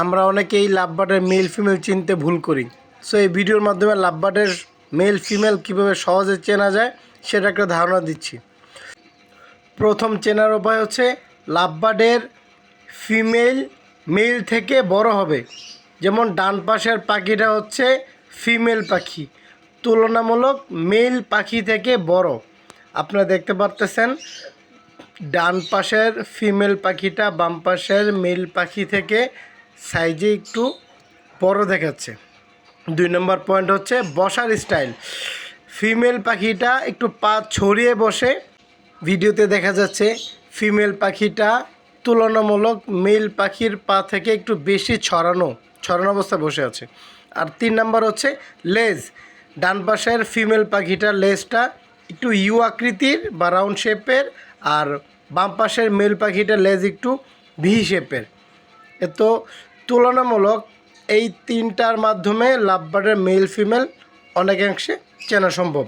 আমরা অনেকেই লাভবার্ডের male female চিনতে ভুল করি। সো এই ভিডিওর মাধ্যমে লাভবার্ডের মেল ফিমেল কীভাবে সহজে চেনা যায়, সেটা একটা ধারণা দিচ্ছি। প্রথম চেনার উপায় হচ্ছে লাভবার্ডের ফিমেল মেল থেকে বড় হবে। যেমন ডান পাশের পাখিটা হচ্ছে ফিমেল পাখি। তুলনামূলক মেল পাখি থেকে বড়। আপনারা দেখতে পারতেছেন, ডান পাশের ফিমেল পাখিটা বাম পাশের মেল পাখি থেকে সাইজে একটু বড় দেখাচ্ছে। দুই নম্বর পয়েন্ট হচ্ছে বসার স্টাইল। ফিমেল পাখিটা একটু পা ছড়িয়ে বসে। ভিডিওতে দেখা যাচ্ছে ফিমেল পাখিটা তুলনামূলক মেল পাখির পা থেকে একটু বেশি ছড়ানো ছড়ানো অবস্থায় বসে আছে। আর তিন নম্বর হচ্ছে লেজ। ডান পাশের ফিমেল পাখিটার লেজটা একটু ইউ আকৃতির বা রাউন্ড শেপের, আর বাম পাশের মেল পাখিটার লেজ একটু ভি শেপের। এ তো তুলনামূলক এই তিনটার মাধ্যমে লাভবার্ডের মেল ফিমেল অনেকাংশে চেনা সম্ভব।